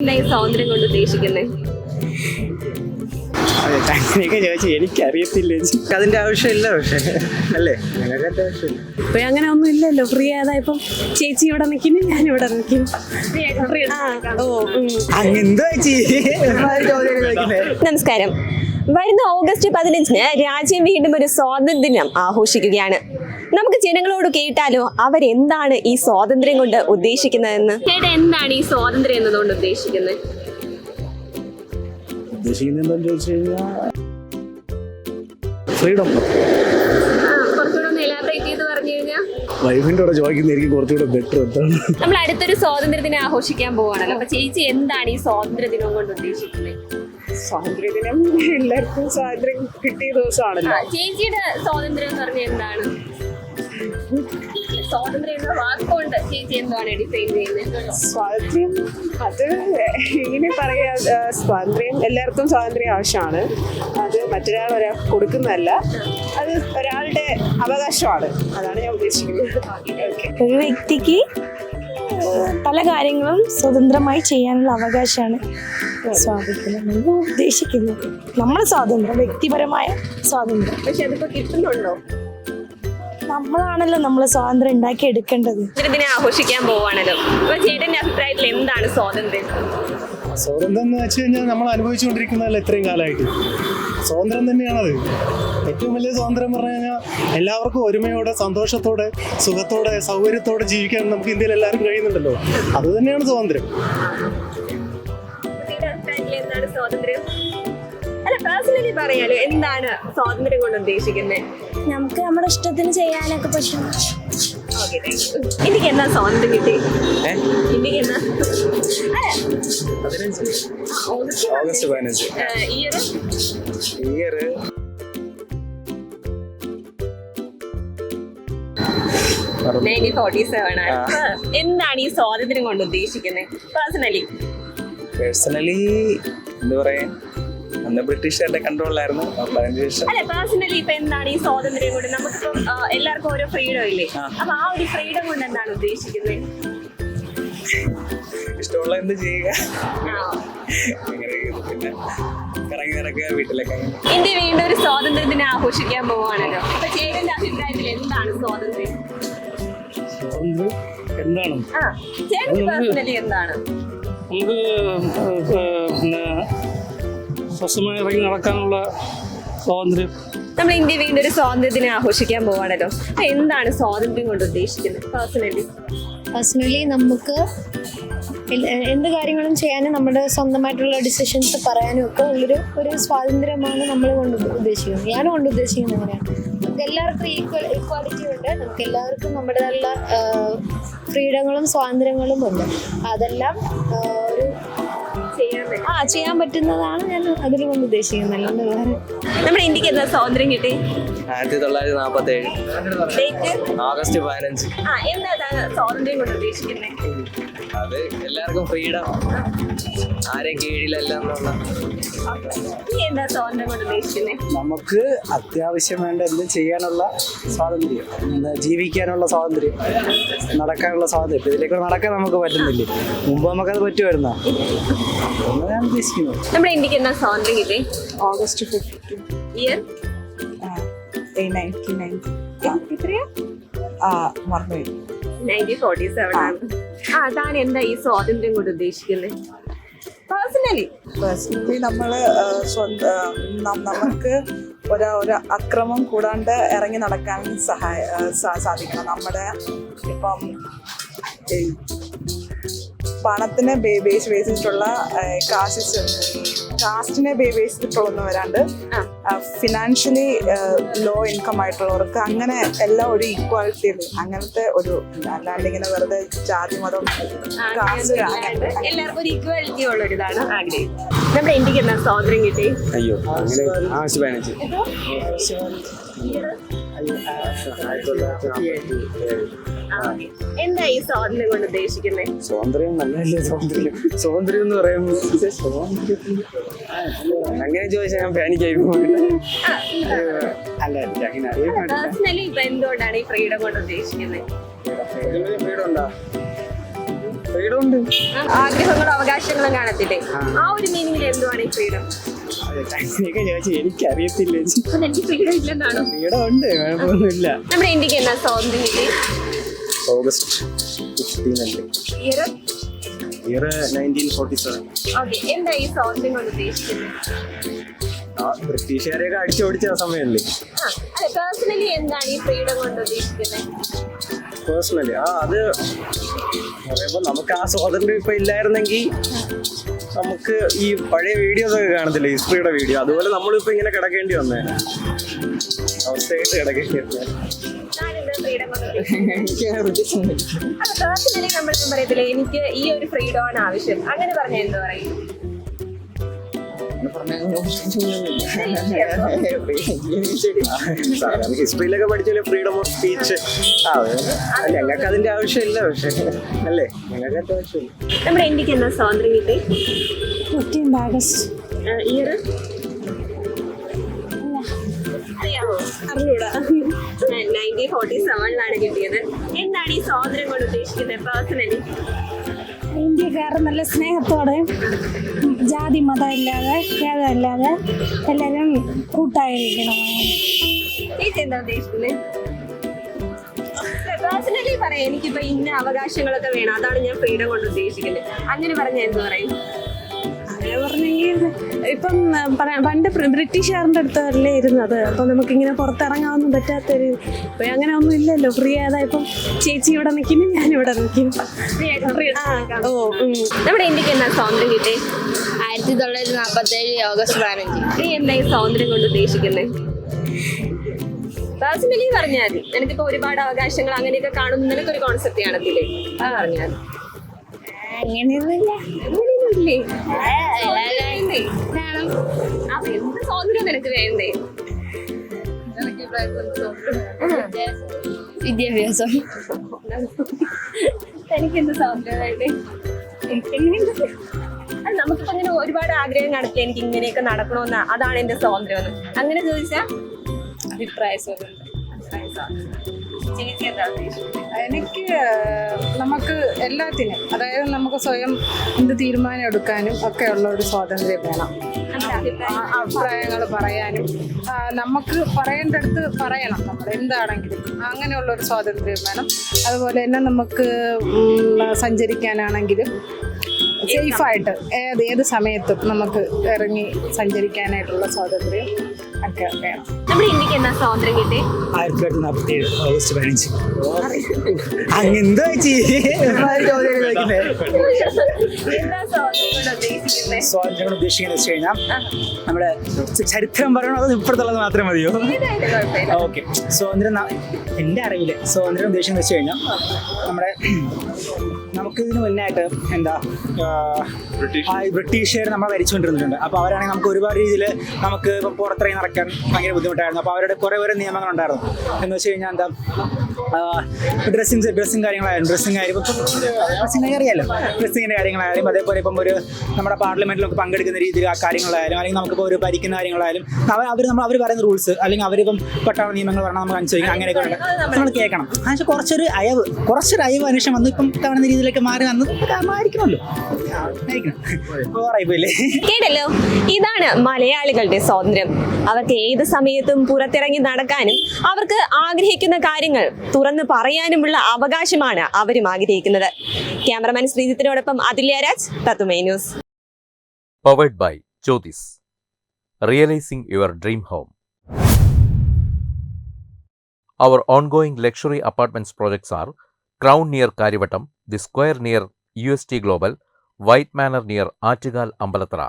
സ്വാതന്ത്ര്യം കൊണ്ട് ഉദ്ദേശിക്കുന്നത് അതെ അങ്ങനെയൊക്കെ ചോദിച്ചു. എനിക്കറിയത്തില്ല. അതിന്റെ ആവശ്യമില്ല പക്ഷേ. അല്ലേ? ഞങ്ങൾക്ക് ആവശ്യമില്ല. ഇപ്പൊ അങ്ങനെ ഒന്നും ഇല്ലല്ലോ. ഫ്രീ ആയതായപ്പം ചേച്ചി ഇവിടെ നിൽക്കുന്നു ഞാൻ ഇവിടെ നിൽക്കും നമസ്കാരം. വരുന്ന ഓഗസ്റ്റ് പതിനഞ്ചിന് രാജ്യം വീണ്ടും ഒരു സ്വാതന്ത്ര്യ ദിനം ആഘോഷിക്കുകയാണ്. നമുക്ക് ജനങ്ങളോട് കേട്ടാലോ അവരെന്താണ് ഈ സ്വാതന്ത്ര്യം കൊണ്ട് ഉദ്ദേശിക്കുന്നതെന്ന്? ചേട്ടാ എന്താണ് ഈ സ്വാതന്ത്ര്യം എന്നതുകൊണ്ട് ഉദ്ദേശിക്കുന്നത്? ഉദ്ദേശിക്കുന്നത് എന്താണെന്ന് ചോദിച്ചു കഴിഞ്ഞാൽ ഫ്രീഡം വൈഫിന്റെ കൂടെ കുറച്ചുകൂടെ ബെറ്റർ എന്താണ്? നമ്മൾ അടുത്തൊരു സ്വാതന്ത്ര്യ ദിനം ആഘോഷിക്കാൻ പോവാണല്ലോ. അപ്പൊ ചേച്ചി എന്താണ് ഈ സ്വാതന്ത്ര്യ ദിനം കൊണ്ട് ഉദ്ദേശിക്കുന്നത്? സ്വാതന്ത്ര്യദിനം എല്ലാവർക്കും സ്വാതന്ത്ര്യം കിട്ടിയ ദിവസമാണല്ലോ. ചേച്ചിയുടെ സ്വാതന്ത്ര്യം എന്ന് പറഞ്ഞാൽ എന്താണ്? സ്വാതന്ത്ര്യം എന്ന വാക്കുകൊണ്ട് ചേച്ചി എന്താണ് ഡിഫൈൻ ചെയ്യുന്നത്? സ്വാതന്ത്ര്യം അത് ഇങ്ങനെ പറയാ സ്വാതന്ത്ര്യം എല്ലാവർക്കും സ്വാതന്ത്ര്യം ആവശ്യമാണ്. അത് മറ്റൊരാൾ ഒരാൾ കൊടുക്കുന്നതല്ല. അത് ഒരാളുടെ അവകാശമാണ്. അതാണ് ഞാൻ ഉദ്ദേശിക്കുന്നത്. ഒരു വ്യക്തിക്ക് പല കാര്യങ്ങളും സ്വതന്ത്രമായി ചെയ്യാനുള്ള അവകാശമാണ് സ്വാതന്ത്ര്യം ഉദ്ദേശിക്കുന്നത്. നമ്മുടെ സ്വാതന്ത്ര്യം വ്യക്തിപരമായ സ്വാതന്ത്ര്യം. പക്ഷെ അതിപ്പോ കിട്ടുന്നുണ്ടോ? നമ്മളാണല്ലോ നമ്മൾ സ്വാതന്ത്ര്യം ഉണ്ടാക്കി എടുക്കേണ്ടത്. ഇതിനെ ആഘോഷിക്കാൻ പോവാണല്ലോ അപ്പൊ ചേട്ടന്റെ അഭിപ്രായത്തിൽ എന്താണ് സ്വാതന്ത്ര്യം? സ്വാതന്ത്ര്യം എന്ന് വെച്ച് കഴിഞ്ഞാൽ നമ്മൾ അനുഭവിച്ചുകൊണ്ടിരിക്കുന്നതല്ല ഇത്രയും കാലമായിട്ട്? സ്വാതന്ത്ര്യം തന്നെയാണത്. ഏറ്റവും വലിയ സ്വാതന്ത്ര്യം പറഞ്ഞു കഴിഞ്ഞാൽ എല്ലാവർക്കും ഒരുമയോടെ സന്തോഷത്തോടെ സുഖത്തോടെ സൗകര്യത്തോടെ ജീവിക്കാൻ നമുക്ക് ഇന്ത്യയിൽ എല്ലാവർക്കും കഴിയുന്നുണ്ടല്ലോ. അത് തന്നെയാണ് സ്വാതന്ത്ര്യം. സ്വാതന്ത്ര്യം? അല്ല പേഴ്സണലി പറയാലോ എന്താണ് സ്വാതന്ത്ര്യം കൊണ്ട് ഉദ്ദേശിക്കുന്നത് നമുക്ക് നമ്മുടെ ഇഷ്ടത്തിന് ചെയ്യാനൊക്കെ പറ്റും. ഓക്കെ ഇന്ത്യയ്ക്ക് എന്നാ സ്വാതന്ത്ര്യം കിട്ടി? ഇന്ത്യയ്ക്ക് എന്നാ? ഓഗസ്റ്റ് പതിനഞ്ച്. ഇയർ ഇയർ എന്താണ് ഈ സ്വാതന്ത്ര്യം കൊണ്ട് ഉദ്ദേശിക്കുന്നത് പേഴ്സണലി പേഴ്സണലി എന്താ പറയാ അന്ന് ബ്രിട്ടീഷുകാരുടെ കൺട്രോളിലായിരുന്നു അപ്പൊ അതിന് ശേഷം അല്ല പേഴ്സണലി ഇപ്പൊ എന്താണ് ഈ സ്വാതന്ത്ര്യം കൊണ്ട് നമുക്കിപ്പം ആ, എല്ലാവർക്കും ഓരോ ഫ്രീഡം ഇല്ലേ? അപ്പൊ ആ ഒരു ഫ്രീഡം കൊണ്ട് എന്താണ് ഉദ്ദേശിക്കുന്നത്? ഇഷ്ടമുള്ള എന്ത് ചെയ്യുക? ആ. അങ്ങനെ പിന്നെ കറങ്ങി നടക്കുക വീട്ടിലൊക്കെ ഇന്ത്യ വീണ്ടും ഒരു സ്വാതന്ത്ര്യത്തിനെ ആഘോഷിക്കാൻ പോവാണല്ലോ അപ്പൊ ചേട്ടന്റെ അഭിപ്രായത്തിൽ എന്താണ് സ്വാതന്ത്ര്യം? സ്വാതന്ത്ര്യം എന്താണ്? ആ ചേട്ടന്റെ പേഴ്സണലി എന്താണ്? നമുക്ക് പിന്നെ സ്വസ്ഥമായി ഇറങ്ങി നടക്കാനുള്ള സ്വാതന്ത്ര്യം. നമ്മൾ ഇന്ത്യ വീണ്ടും ഒരു സ്വാതന്ത്ര്യ ദിനം ആഘോഷിക്കാൻ പോവാണല്ലോ. അപ്പൊ എന്താണ് സ്വാതന്ത്ര്യം കൊണ്ട് ഉദ്ദേശിക്കുന്നത്? പേഴ്സണലി. പേഴ്സണലി നമുക്ക് എന്ത് കാര്യങ്ങളും ചെയ്യാനും നമ്മുടെ സ്വന്തമായിട്ടുള്ള ഡിസിഷൻസ് പറയാനും ഒക്കെ ഉള്ളൊരു ഒരു സ്വാതന്ത്ര്യമാണ് നമ്മൾ കൊണ്ട് ഉദ്ദേശിക്കുന്നത്. ഞാനും കൊണ്ട് ഉദ്ദേശിക്കുന്നത് അങ്ങനെയാണ്. നമുക്ക് എല്ലാവർക്കും ഈക്വൽ ഈക്വാലിറ്റി ഉണ്ട്. നമുക്ക് എല്ലാവർക്കും നമ്മുടേതായുള്ള ഫ്രീഡങ്ങളും സ്വാതന്ത്ര്യങ്ങളും ഉണ്ട്. അതെല്ലാം ചെയ്യാൻ പറ്റുന്നതാണ് ഞാൻ അതിൽ കൊണ്ട് ഉദ്ദേശിക്കുന്നത്. അല്ലാണ്ട് വേറെ. നമ്മുടെ ഇന്ത്യയ്ക്ക് എന്താ സ്വാതന്ത്ര്യം കിട്ടി? ആയിരത്തി തൊള്ളായിരത്തി നാൽപ്പത്തി ഏഴ് ഓഗസ്റ്റ് പതിനഞ്ച്. ആ എന്താ സ്വാതന്ത്ര്യം കൊണ്ട് ഉദ്ദേശിക്കുന്നത് അത് എല്ലാവർക്കും ഫ്രീഡം ആരെയും കീഴിലല്ല എന്നുള്ള. നമുക്ക് അത്യാവശ്യം വേണ്ട എന്തും ചെയ്യാനുള്ള സ്വാതന്ത്ര്യം. ജീവിക്കാനുള്ള സ്വാതന്ത്ര്യം. നടക്കാനുള്ള സ്വാതന്ത്ര്യം. ഇതിലേക്ക് നടക്കാൻ നമുക്ക് പറ്റുന്നില്ലേ? മുമ്പ് നമുക്കത് പറ്റുമായിരുന്ന? ഉദ്ദേശിക്കുന്നത് നമ്മുടെ ഇന്ത്യയ്ക്ക് എന്നാ സ്വാതന്ത്ര്യം കിട്ടി ഓഗസ്റ്റ് ഫിഫ്റ്റീൻ ഇയർ ആ താൻ എന്താ ഈ സ്വാതന്ത്ര്യം കൊണ്ട് ഉദ്ദേശിക്കുന്നത്? പേഴ്സണലി പേഴ്സണലി നമ്മൾ സ്വന്തം നം- നമുക്ക് ഒരു ഒരു അക്രമം കൂടാണ്ട് ഇറങ്ങി നടക്കാൻ സഹായ സാധിക്കണം. നമ്മുടെ ഇപ്പം പണത്തിനെ ബേ- ബേസ് ബേസിച്ചിട്ടുള്ള കാസ്റ്റ് കാസ്റ്റിനെ ബേ ബേസ് ചെയ്തിട്ടുള്ളൊന്നും വരാണ്ട് ഫിനാൻഷ്യലി ലോ ഇൻകം ആയിട്ടുള്ളവർക്ക് അങ്ങനെ എല്ലാം ഒരു ഈക്വാലിറ്റി അങ്ങനത്തെ ഒരു. അല്ലാണ്ട് ഇങ്ങനെ വെറുതെ ജാതി മതം കാസ്റ്റ് എല്ലാവർക്കും ഒരു ഈക്വാലിറ്റി ഉള്ള ഒരു ഇതാണ് ആഗ്രഹിക്കുന്നത്. നമ്മുടെ ഇന്ത്യയ്ക്ക് എന്താ സ്വാതന്ത്ര്യം കിട്ടി? അയ്യോ അങ്ങനെ. എന്താ ഈ സ്വാതന്ത്ര്യം കൊണ്ട് ഉദ്ദേശിക്കുന്നത് സ്വാതന്ത്ര്യം നല്ലതല്ലേ സ്വാതന്ത്ര്യം? സ്വാതന്ത്ര്യം എന്ന് പറയുമ്പോൾ സ്വാതന്ത്ര്യത്തിന് അങ്ങനെ ചോദിച്ചാൽ ഞാൻ പാനിക്കായി പോകില്ല അല്ല എനിക്ക് അങ്ങനെ അറിയാൻ പാടില്ല. പേഴ്സണലി ഇപ്പൊ എന്തുകൊണ്ടാണ് ഈ ഫ്രീഡം കൊണ്ട് ഉദ്ദേശിക്കുന്നത് ഫ്രീഡം ഉണ്ടോ? ഫ്രീഡം ഉണ്ട്. ആഗ്രഹങ്ങളും അവകാശങ്ങളും കാണത്തില്ലേ? ആ. ഒരു മീനിങ്ങിൽ എന്തുവാണ് ഈ ഫ്രീഡം എനിക്കറിയത്തില്ല. എനിക്ക് ഫ്രീഡം ഇല്ലെന്നാണോ? ഫ്രീഡം ഉണ്ട് കുഴപ്പമൊന്നുമില്ല. നമ്മുടെ ഇന്ത്യയ്ക്ക് എന്നാ സ്വാതന്ത്ര്യം ഓഗസ്റ്റ് ഫിഫ്റ്റീൻ അല്ലേ ഇയർ നയന്റീൻ ഫോർട്ടി സെവൻ എന്താ ഈ സ്വാതന്ത്ര്യം കൊണ്ട് ഉദ്ദേശിക്കുന്നത് ബ്രിട്ടീഷുകാരെയൊക്കെ അടിച്ചോടിച്ച സമയമല്ലേ പേഴ്സണലി എന്താണ് ഈ ഫ്രീഡം കൊണ്ട് ഉദ്ദേശിക്കുന്നത്? പേഴ്സണലി ആ അത് പറയുമ്പോൾ നമുക്ക് ആ സ്വാതന്ത്ര്യം ഇപ്പൊ ഇല്ലായിരുന്നെങ്കിൽ നമുക്ക് ഈ പഴയ വീഡിയോസ് ഒക്കെ കാണത്തില്ലേ ഹിസ്റ്ററിയുടെ വീഡിയോ അതുപോലെ നമ്മളിപ്പോ ഇങ്ങനെ കിടക്കേണ്ടി വന്നേ. അവസ്ഥയായിട്ട് കിടക്കേണ്ടി വന്നേ. നമ്മളിപ്പം പറയത്തില്ലേ എനിക്ക് ഈ ഒരു ഫ്രീഡം ആണ് ആവശ്യം. അങ്ങനെ പറഞ്ഞാൽ എന്താ പറയും? ഹിസ്റ്ററിയിലൊക്കെ പഠിച്ചല്ലേ ഫ്രീഡം ഓഫ് സ്പീച്ച് ഞങ്ങൾക്ക് അതിന്റെ ആവശ്യമില്ല പക്ഷെ. അല്ലേ? ഞങ്ങൾക്ക് അതിന്റെ ആവശ്യമില്ല. നമ്മുടെ ഇന്ത്യയ്ക്ക് എന്നാ സ്വാതന്ത്ര്യം കിട്ടി? ഫിഫ്റ്റീൻ ആഗസ്റ്റ് ഇയർ അറിഞ്ഞൂടാ. നയന്റീൻ ഫോർട്ടി സെവനിലാണ് കിട്ടിയത്. എന്താണ് ഈ സ്വാതന്ത്ര്യം കൊണ്ട് ഉദ്ദേശിക്കുന്നത് പേഴ്സണലി ഇന്ത്യക്കാർ നല്ല സ്നേഹത്തോടെ ജാതി മതം ഇല്ലാതെ ഭേദമില്ലാതെ എല്ലാവരും കൂട്ടായിരിക്കണം. ചേച്ചി എന്താ ഉദ്ദേശിക്കുന്നത് പേഴ്സണലി പറയാം എനിക്കിപ്പോ ഇന്ന അവകാശങ്ങളൊക്കെ വേണം. അതാണ് ഞാൻ ഫ്രീഡം കൊണ്ട് ഉദ്ദേശിക്കുന്നത്. അങ്ങനെ പറഞ്ഞാൽ എന്ത് പറയും? പറഞ്ഞെങ്കിൽ ഇപ്പം പറയാം പണ്ട് ബ്രിട്ടീഷുകാരന്റെ ബ്രിട്ടീഷുകാരുടെ അടുത്തല്ലേ ഇരുന്നത്. അപ്പം നമുക്കിങ്ങനെ പുറത്തിറങ്ങാനൊന്നും പറ്റാത്തൊരു ഇപ്പം അങ്ങനെ ഒന്നും ഇല്ലല്ലോ. ഫ്രീ ആയതാ ഇപ്പം ചേച്ചി ഇവിടെ നിൽക്കുന്നു ഞാൻ ഇവിടെ നിൽക്കുന്നു. ആ ഓ നമ്മുടെ ഇന്ത്യയ്ക്ക് എന്നാ സ്വാതന്ത്ര്യം കിട്ടി? ആയിരത്തി തൊള്ളായിരത്തി നാൽപ്പത്തി ഏഴ് ഓഗസ്റ്റ് പതിനഞ്ച്. നീ എന്താ ഈ സ്വാതന്ത്ര്യം കൊണ്ട് ഉദ്ദേശിക്കുന്നത് പേഴ്സണലി പറഞ്ഞാൽ മതി. നിനക്കിപ്പോ ഒരുപാട് അവകാശങ്ങൾ അങ്ങനെയൊക്കെ കാണുന്ന നിനക്കൊരു കോൺസെപ്റ്റ് കാണത്തില്ലേ? അത് പറഞ്ഞാൽ മതി. അങ്ങനെയൊന്നുമില്ല. അങ്ങനെയൊന്നുമില്ലേ വേണ്ടേ? അപ്പൊ എന്ത് സ്വാതന്ത്ര്യം നിനക്ക് വേണ്ടേ? വിദ്യാഭ്യാസം. എനിക്ക് എന്ത് സ്വാതന്ത്ര്യം വേണ്ടേ നമുക്കിപ്പോ ഇങ്ങനെ ഒരുപാട് ആഗ്രഹം കാണത്തില്ല എനിക്ക് ഇങ്ങനെയൊക്കെ നടക്കണമെന്ന് അതാണ് എന്റെ സ്വാതന്ത്ര്യം അങ്ങനെ ചോദിച്ചാ അഭിപ്രായ സ്വാതന്ത്ര്യം. അഭിപ്രായ സ്വാതന്ത്ര്യം. ചേച്ചി എനിക്ക് നമുക്ക് എല്ലാത്തിനും അതായത് നമുക്ക് സ്വയം എന്ത് തീരുമാനം എടുക്കാനും ഒക്കെ ഉള്ള ഒരു സ്വാതന്ത്ര്യം വേണം. അഭിപ്രായങ്ങൾ പറയാനും നമുക്ക് പറയേണ്ടടുത്ത് പറയണം നമ്മൾ എന്താണെങ്കിലും. അങ്ങനെയുള്ള ഒരു സ്വാതന്ത്ര്യം വേണം. അതുപോലെ തന്നെ നമുക്ക് സഞ്ചരിക്കാനാണെങ്കിലും സേഫായിട്ട് ഏത് ഏത് സമയത്തും നമുക്ക് ഇറങ്ങി സഞ്ചരിക്കാനായിട്ടുള്ള സ്വാതന്ത്ര്യം ഒക്കെ വേണം. നമ്മുടെ ഇന്ത്യയ്ക്ക് എന്നാ സ്വാതന്ത്ര്യം കിട്ടി ആയിരത്തി തൊള്ളായിരത്തി നാൽപ്പത്തി ഏഴ് ഓഗസ്റ്റ് പതിനഞ്ച്. അങ്ങെന്താ എന്താ സ്വാതന്ത്ര്യം കൊണ്ട് ഉദ്ദേശിക്കുന്നത് സ്വാതന്ത്ര്യം ഉദ്ദേശിക്കുന്നത് വെച്ച് കഴിഞ്ഞാൽ നമ്മുടെ ചരിത്രം പറയണോ അത് ഇപ്പുറത്തുള്ളത് മാത്രം മതിയോ? ഏതായാലും കുഴപ്പമില്ല. ഓക്കെ. സ്വാതന്ത്ര്യം ന- എന്റെ അറിവിൽ സ്വാതന്ത്ര്യം ഉദ്ദേശം വെച്ച് കഴിഞ്ഞാൽ നമ്മുടെ നമുക്ക് ഇതിന് മുന്നായിട്ട് എന്താ ആ, ബ്രിട്ടീഷുകാർ നമ്മളെ ഭരിച്ചുകൊണ്ടിരുന്നിട്ടുണ്ട്. അപ്പോൾ അവരാണെങ്കിൽ നമുക്ക് ഒരുപാട് രീതിയിൽ നമുക്ക് ഇപ്പം പുറത്തിറങ്ങി നടക്കാൻ ഭയങ്കര ബുദ്ധിമുട്ടായിരുന്നു അപ്പോൾ അവരുടെ കുറേ കുറേ നിയമങ്ങളുണ്ടായിരുന്നു എന്ന് വെച്ച് കഴിഞ്ഞാൽ എന്താ ഡ്രസ്സിങ് ഡ്രസ്സിങ് കാര്യങ്ങളായാലും ഡ്രസ്സിങ് ആയാലും ഇപ്പം ഡ്രസ്സിങ് അറിയാലോ? ഡ്രസ്സിങ്ങിന്റെ കാര്യങ്ങളായാലും അതേപോലെ ഇപ്പം ഒരു നമ്മുടെ പാർലമെന്റിലൊക്കെ പങ്കെടുക്കുന്ന രീതിയിൽ ആ കാര്യങ്ങളായാലും അല്ലെങ്കിൽ നമുക്കിപ്പോൾ ഒരു ഭരിക്കുന്ന കാര്യങ്ങളായാലും അവർ അവർ നമ്മൾ അവർ പറയുന്ന റൂൾസ് അല്ലെങ്കിൽ അവരിപ്പം പട്ടാള നിയമങ്ങൾ പറഞ്ഞാൽ നമുക്ക് അനുസരിക്കണം അങ്ങനെയൊക്കെ നമ്മൾ കേൾക്കണം. പക്ഷേ കുറച്ചൊരു അയവ് കുറച്ചൊരു അയവ് മനുഷ്യൻ വന്ന് ഇപ്പം കാണുന്ന രീതിയിലൊക്കെ മാറി വന്ന് കാരണമായിരിക്കണമല്ലോ കേട്ടല്ലോ. ഇതാണ് മലയാളികളുടെ സ്വാതന്ത്ര്യം. അവർക്ക് ഏത് സമയത്തും പുറത്തിറങ്ങി നടക്കാനും അവർക്ക് ആഗ്രഹിക്കുന്ന കാര്യങ്ങൾ തുറന്നു പറയാനുമുള്ള അവകാശമാണ് അവരും ആഗ്രഹിക്കുന്നത് ക്യാമറമാൻ ശ്രീജിത്തിനോടൊപ്പം അതുല്യ രാജ് തത്തുമൈ news powered by Jyotis. Realizing your dream home. Our near luxury apartments projects are Crown near near The Square near UST Global, White Manor near Aatigal Ambalatra,